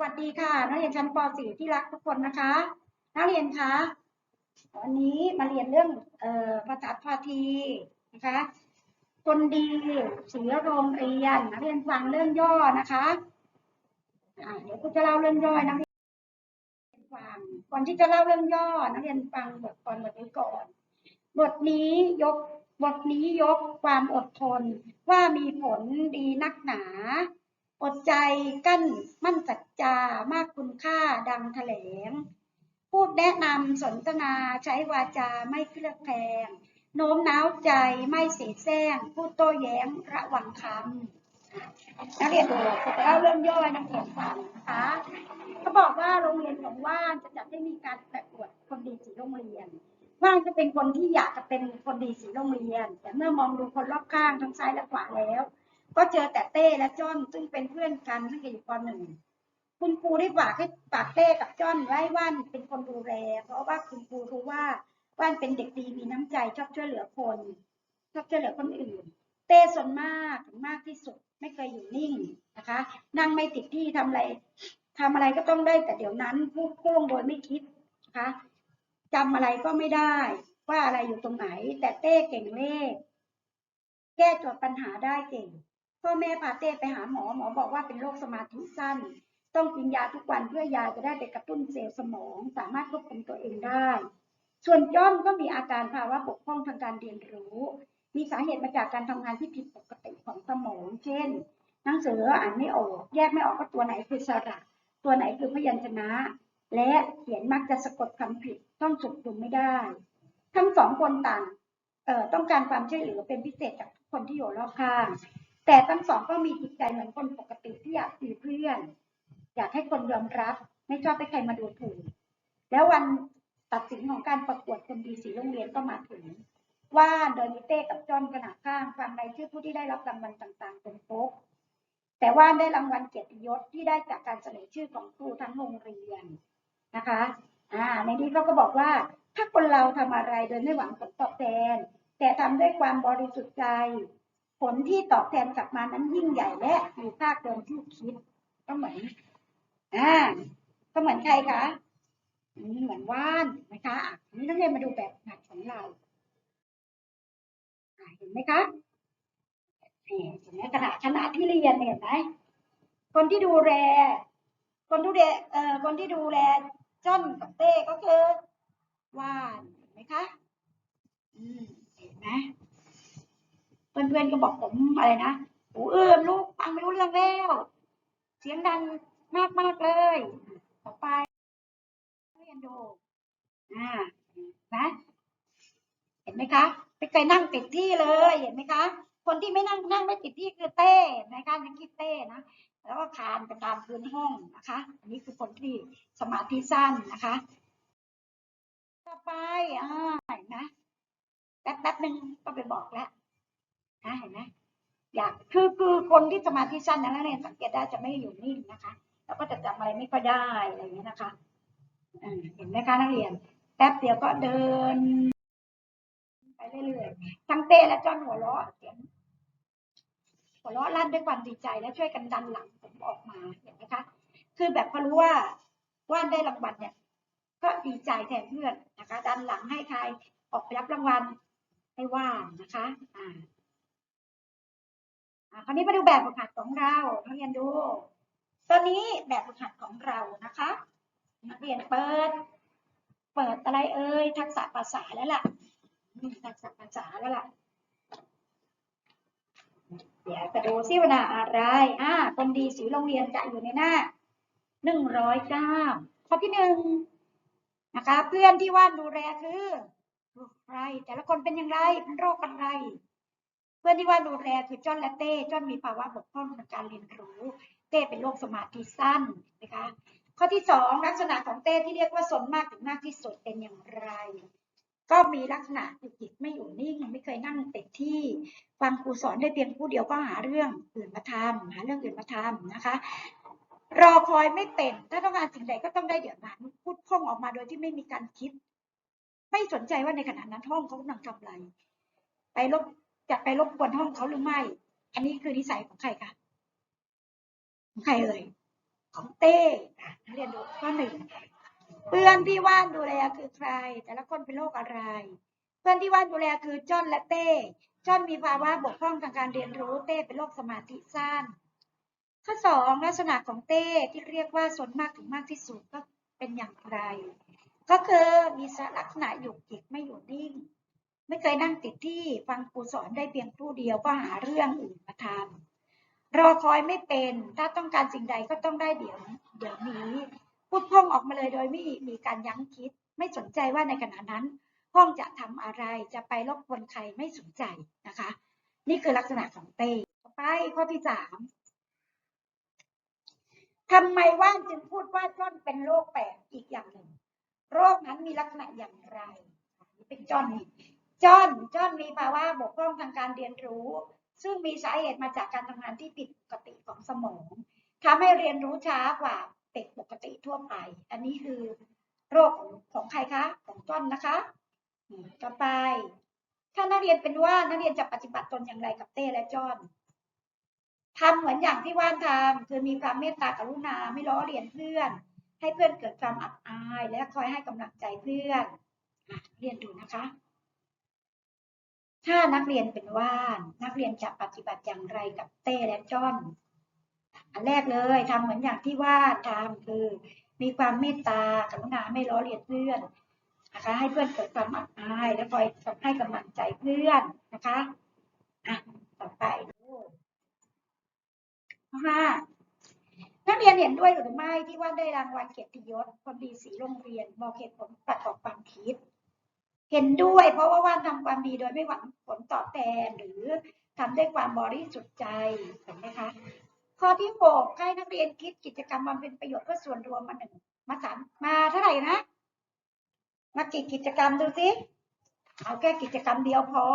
วัสดีค่ะ นักเรียนชั้นป .4 ที่รักทุกคนนะคะ นักเรียนคะวันนี้มาเรียนเรื่องเอ่อภาษาพาทีนะคะคนดีสีโรงเรียนนักเรียนฟังเรื่องย่อนะคะอ่าเดี๋ยวครูจะเล่าเรื่องย่อนักเรียนฟังก่อนที่จะเล่าเรื่องย่อนักเรียนฟังบทก่อนบทนี้ก่อน บทนี้ยกบทนี้ยกความอดทนว่ามีผลดีนักหนา อดใจกั้นมั่นสัจจามากคุณค่าดังแถลง พูดแนะนำสนทนาใช้วาจาไม่เคลือบแคลงโน้มน้าวใจไม่เสียแซงพูดโต้แย้งระวังคำนักเรียนดูแล้วเรื่องย่อให้นักเรียนฟังนะคะเขาบอกว่าโรงเรียนของว่านจะจัดให้มีการประกวดคนดีสีโรงเรียน ว่านจะเป็นคนที่อยากจะเป็นคนดีสีโรงเรียน แต่เมื่อมองดูคนรอบข้างทั้งซ้ายและขวาแล้ว ก็เจอแต่เต้และจ้อนซึ่งเป็นเพื่อนกันซึ่งอยู่ปหนึ่งคุณครูได้ฝากให้ฝากเต้กับจ้อนไว้ว่านเป็นคนดูแล เพราะว่าคุณครูรู้ว่าว่านเป็นเด็กดีมีน้ำใจชอบช่วยเหลือคนชอบช่วยเหลือคนอื่น เต้ส่วนมากถึงมากที่สุดไม่เคยอยู่นิ่งนะคะ นั่งไม่ติดที่ทำอะไรทำอะไรก็ต้องได้แต่เดี๋ยวนั้นพูดโค้งโดยไม่คิดนะคะจำอะไรก็ไม่ได้ว่าอะไรอยู่ตรงไหน แต่เต้เก่งเลข แก้โจทย์ปัญหาได้เก่ง พ่อแม่พาเต้ไปหาหมอหมอบอกว่าเป็นโรคสมาธิสั้น ต้องกินยาทุกวันเพื่อยาจะได้ไปกระตุ้นเซลล์สมอง สามารถควบคุมตัวเองได้ ส่วนจ้อมก็มีอาการภาวะบกพร่องทางการเรียนรู้ มีสาเหตุมาจากการทำงานที่ผิดปกติของสมอง เช่น หนังสืออ่านไม่ออก แยกไม่ออกว่าตัวไหนคือสระ ตัวไหนคือพยัญชนะ และเขียนมักจะสะกดคำผิดต้องสุดดุมไม่ได้ ทั้งสองคนต่างเอ่อต้องการความช่วยเหลือเป็นพิเศษจากทุกคนที่อยู่รอบข้าง แต่ทั้งสองก็มีจิตใจเหมือนคนปกติที่อยากมีเพื่อน อยากให้คนยอมรับ ไม่ชอบให้ใครมาดูถูก แล้ววันตัดสินของการประกวดคนดีสีโรงเรียนก็มาถึง ว่าโดยมิเต้กับจอมขนาดข้างฟังในชื่อผู้ที่ได้รับรางวัลต่างๆเป็นโป๊กแต่ว่าได้รางวัลเกียรติยศที่ได้จากการเสนอชื่อของครูทั้งโรงเรียนนะคะอ่าในนี้เขาก็บอกว่าถ้าคนเราทำอะไรโดยไม่หวังผลตอบแทน แต่ทำด้วยความบริสุทธิ์ใจ ผลที่ตอบแทนกลับมานั้นยิ่งใหญ่และมีค่าเกินที่คิด ก็เหมือนอ่าก็เหมือนใครคะอืมเหมือนว่านนะคะอะทีนี้นักเรียนมาดูแบบหนักของเราเห็นไหมคะเห็นไหมขณะขณะที่เรียนเนี่ยเห็นไหมคนที่ดูแลคนดูแลเอ่อคนที่ดูแลจ้อนกับเต้ก็คือว่านเห็นไหมคะอืมเห็นไหม เพื่อนๆก็บอกผมอะไรนะหูเอื้อมลูกฟังไม่รู้เรื่องแล้วเสียงดังมากมากเลยต่อไปเรียนดูอ่านะเห็นไหมคะไม่เคยนั่งติดที่เลยเห็นไหมคะคนที่ไม่นั่งนั่งไม่ติดที่คือเต้นไหมคะนักคิดเต้นะแล้วก็คานไปตามพื้นห้องนะคะ อันนี้คือคนที่สมาธิสั้นนะคะ ต่อไปอ่าเห็นไหมแป๊บแป๊บหนึ่งก็ไปบอกแล้ว นะเห็นไหมอยากคือคือคนที่สมาธิสั้นนะนักเรียนสังเกตได้จะไม่อยู่นิ่งนะคะ แล้วก็จะจำอะไรไม่ค่อยได้อะไรอย่างนี้นะคะเห็นไหมคะนักเรียน แป๊บเดียวก็เดิน ไปเรื่อยๆทั้งเต้และจ้อนหัวเราะเสียงหัวเราะลั่นด้วยความดีใจและช่วยกันดันหลังผมออกมาเห็นไหมคะคือแบบพอรู้ว่าว่านได้รางวัลเนี่ย ก็ดีใจแทนเพื่อนนะคะ ดันหลังให้ใครออกไปรับรางวัลให้ว่านนะคะ อ่า คราวนี้มาดูแบบฝึกหัดของเรานักเรียนดู ตอนนี้แบบฝึกหัดของเรานะคะ นักเรียนเปิด เปิดอะไรเอ่ยทักษะภาษาแล้วล่ะทักษะภาษาแล้วล่ะ เดี๋ยวจะดูซิว่าหน้าอะไร อ่าคนดีสีโรงเรียนจะอยู่ในหน้าหนึ่งร้อยเก้าข้อที่หนึ่งนะคะ เพื่อนที่ว่านดูแลคือใครแต่ละคนเป็นอย่างไรเป็นโรคอะไร พื่อนที่ว่าดูแลคือจ้อนและเต้จ้อนมีภาวะบกพร่องทางการเรียนรู้ เต้เป็นโรคสมาธิสั้นนะคะ ข้อที่สองลักษณะของเต้ที่เรียกว่าสนมากถึงมากที่สุดเป็นอย่างไร ก็มีลักษณะคือจิตไม่อยู่นิ่งไม่เคยนั่งติดที่ ฟังครูสอนได้เพียงผู้เดียวก็หาเรื่องอื่นมาทำหาเรื่องอื่นมาทำนะคะรอคอยไม่เป็น ถ้าต้องการสิ่งใดก็ต้องได้เดี๋ยวนั้นพูดพ่องออกมาโดยที่ไม่มีการคิด ไม่สนใจว่าในขณะนั้นห้องเขากำลังทำอะไร ไปรบ จะไปรบกวนห้องเขาหรือไม่ อันนี้คือนิสัยของใครคะของใครเอ่ยของเต้อะนักเรียนดูข้อหนึ่งเพื่อนที่ว่านดูแลคือใคร แต่ละคนเป็นโรคอะไร เพื่อนที่ว่านดูแลคือจอนและเต้จอนมีภาวะบกพร่องทางการเรียนรู้เต้เป็นโรคสมาธิสั้นข้อสองลักษณะของเต้ที่เรียกว่าสนมากถึงมากที่สุดก็เป็นอย่างไร ก็คือมีลักษณะหยุกหยิกไม่อยู่นิ่ง ไม่เคยนั่งติดที่ฟังครูสอนได้เพียงผู้เดียวก็หาเรื่องอื่นมาทำรอคอยไม่เป็น ถ้าต้องการสิ่งใดก็ต้องได้เดี๋ยว เดี๋ยวนี้พูดพ้องออกมาเลยโดยไม่มีการยั้งคิด ไม่สนใจว่าในขณะนั้นห้องจะทำอะไรจะไปรบกวนใครไม่สนใจนะคะ นี่คือลักษณะของเต้ต่อไปข้อที่สามทำไมว่านจึงพูดว่าจ้อนเป็นโรคแปลกอีกอย่างหนึ่ง โรคนั้นมีลักษณะอย่างไร เป็นจ้อนนี่ จอนจอนมีภาวะบกพร่องทางการเรียนรู้ ซึ่งมีสาเหตุมาจากการทำงานที่ผิดปกติของสมองทำให้เรียนรู้ช้ากว่าเด็กปกติทั่วไป อันนี้คือโรคของใครคะ ของจอนนะคะต่อไป ถ้านักเรียนเป็นว่านักเรียนจะปฏิบัติตนอย่างไรกับเต้และจอนทำเหมือนอย่างที่ว่านทำคือมีความเมตตากรุณาไม่ล้อเลียนเพื่อน ให้เพื่อนเกิดความอับอาย และคอยให้กำลังใจเพื่อนเรียนดูนะคะ ถ้านักเรียนเป็นว่านนักเรียนจะปฏิบัติอย่างไรกับเต้และจอน อันแรกเลยทำเหมือนอย่างที่ว่านทำคือ มีความเมตตากรุณาไม่ล้อเลียนเพื่อนนะคะ ให้เพื่อนเกิดความอับอาย และคอยให้กำลังใจเพื่อนนะคะอะต่อไปดูข้อห้านักเรียนเห็นด้วยหรือไม่ที่ว่านได้รางวัลเกียรติยศคนดีสีโรงเรียนบอกเหตุผลประกอบความคิด เห็นด้วย เพราะว่าว่านทำความดีโดยไม่หวังผลตอบแทนหรือทำด้วยความบริสุทธิ์ใจเห็นไหมคะ ข้อที่หกให้นักเรียนคิดกิจกรรมมันเป็นประโยชน์เพื่อส่วนรวมมาหนึ่งมาสามมาเท่าไหร่นะมากี่กิจกรรมดูสิเอาแค่กิจกรรมเดียวพอ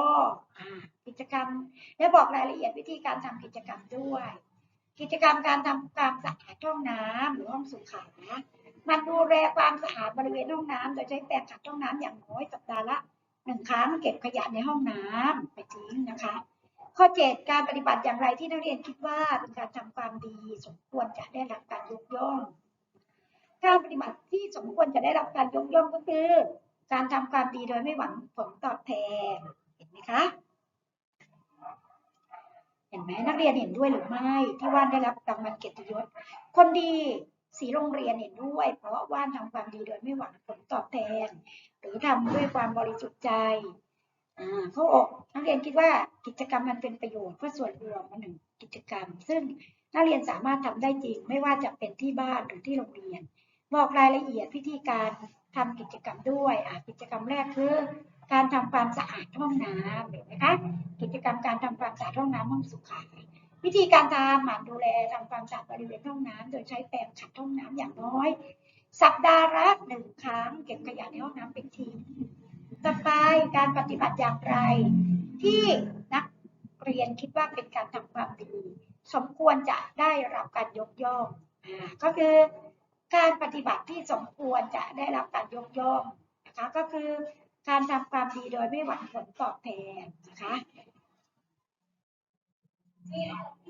อกิจกรรม และบอกรายละเอียดวิธีการทำกิจกรรมด้วย กิจกรรมการทำความสะอาดห้องน้ำหรือห้องสุขา มันดูแลความสะอาดบริเวณห้องน้ำโดยใช้แปรงขัดห้องน้ำอย่างน้อยสัปดาห์ละหนึ่งครั้งเก็บขยะในห้องน้ำไปทิ้งนะคะ ข้อเจ็ดการปฏิบัติอย่างไรที่นักเรียนคิดว่าเป็นการทำความดีสมควรจะได้รับการยกย่อง การปฏิบัติที่สมควรจะได้รับการยกย่องก็คือ การทำความดีโดยไม่หวังผลตอบแทนเห็นไหมคะเห็นไหมนักเรียนเห็นด้วยหรือไม่ที่ว่านได้รับรางวัลเกียรติยศคนดี สีโรงเรียนเห็นด้วย เพราะว่านทำความดีโดยไม่หวังผลตอบแทน หรือทำด้วยความบริสุทธิ์ใจอ่าเขาอกนักเรียนคิดว่ากิจกรรมมันเป็นประโยชน์เพื่อส่วนรวมมาหนึ่งกิจกรรม ซึ่งนักเรียนสามารถทำได้จริง ไม่ว่าจะเป็นที่บ้านหรือที่โรงเรียน บอกรายละเอียดวิธีการทำกิจกรรมด้วยอ่ากิจกรรมแรกคือ การทำความสะอาดห้องน้ำเห็นไหมคะกิจกรรมการทำความสะอาดห้องน้ำห้องสุขา วิธีการทำหมั่นดูแลทำความสะอาดบริเวณห้องน้ำโดยใช้แปรงขัดห้องน้ำอย่างน้อย สัปดาห์ละหนึ่งครั้ง เก็บขยะในห้องน้ำเป็นทีต่อไปการปฏิบัติอย่างไร ที่นักเรียนคิดว่าเป็นการทำความดี สมควรจะได้รับการยกย่องอก็คือการปฏิบัติที่สมควรจะได้รับการยกย่องนะคะก็คือการทำความดีโดยไม่หวังผลตอบแทนนะคะ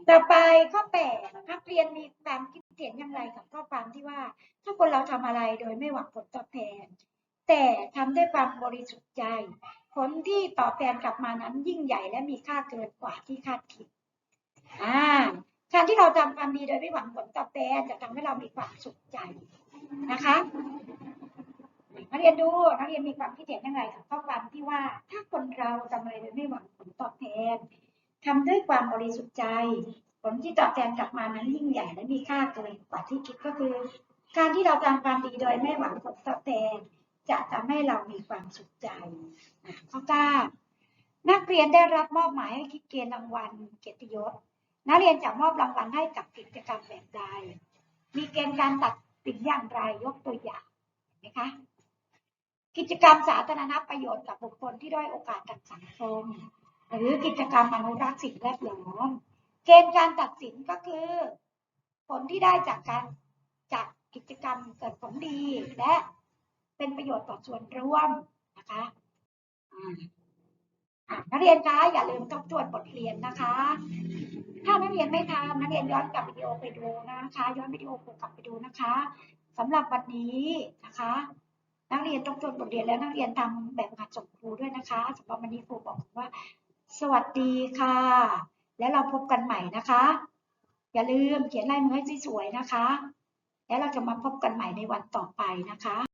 ต่อไปข้อแปดนักเรียนมีความคิดเห็นอย่างไรกับข้อความที่ว่า ถ้าคนเราทำอะไรโดยไม่หวังผลตอบแทน แต่ทำด้วยความบริสุทธิ์ใจ ผลที่ตอบแทนกลับมานั้นยิ่งใหญ่และมีค่าเกินกว่าที่คาดคิดอ่าการที่เราทำความดีโดยไม่หวังผลตอบแทนจะทำให้เรามีความสุขใจนะคะนักเรียนดูนักเรียนมีความคิดเห็นอย่างไรกับข้อความที่ว่า ถ้าคนเราทำอะไรโดยไม่หวังผลตอบแทน ทำด้วยความบริสุทธิ์ใจ ผลที่ตอบแทนกลับมานั้นยิ่งใหญ่และมีค่าเกินกว่าที่คิดก็คือ การที่เราทำความดีโดยไม่หวังผลตอบแทน จะทำให้เรามีความสุขใจข้อเก้านักเรียนได้รับมอบหมายให้คิดเกณฑ์รางวัลเกียรติยศ นักเรียนจะมอบรางวัลให้กับกิจกรรมแบบใด มีเกณฑ์การตัดสินอย่างไรยกตัวอย่างเห็นไหมคะกิจกรรมสาธารณประโยชน์กับบุคคลที่ด้อยโอกาสทางสังคม หรือกิจกรรมอนุรักษ์สิ่งแวดล้อมเกณฑ์การตัดสินก็คือ ผลที่ได้จากการจากกิจกรรมเกิดผลดีและเป็นประโยชน์ต่อส่วนรวมนะคะนักเรียนคะอย่าลืมทบทวนบทเรียนนะคะ ถ้านักเรียนไม่ทำนักเรียนย้อนกลับวิดีโอไปดูนะคะ ย้อนวิดีโอกลับไปดูนะคะสำหรับวันนี้นะคะ นักเรียนต้องจดบทเรียนแล้วนักเรียนทำแบบงานส่งครูด้วยนะคะสำหรับวันนี้ครูบอกว่า สวัสดีค่ะ แล้วเราพบกันใหม่นะคะ อย่าลืมเขียนลายมือให้สวยๆนะคะ แล้วเราจะมาพบกันใหม่ในวันต่อไปนะคะ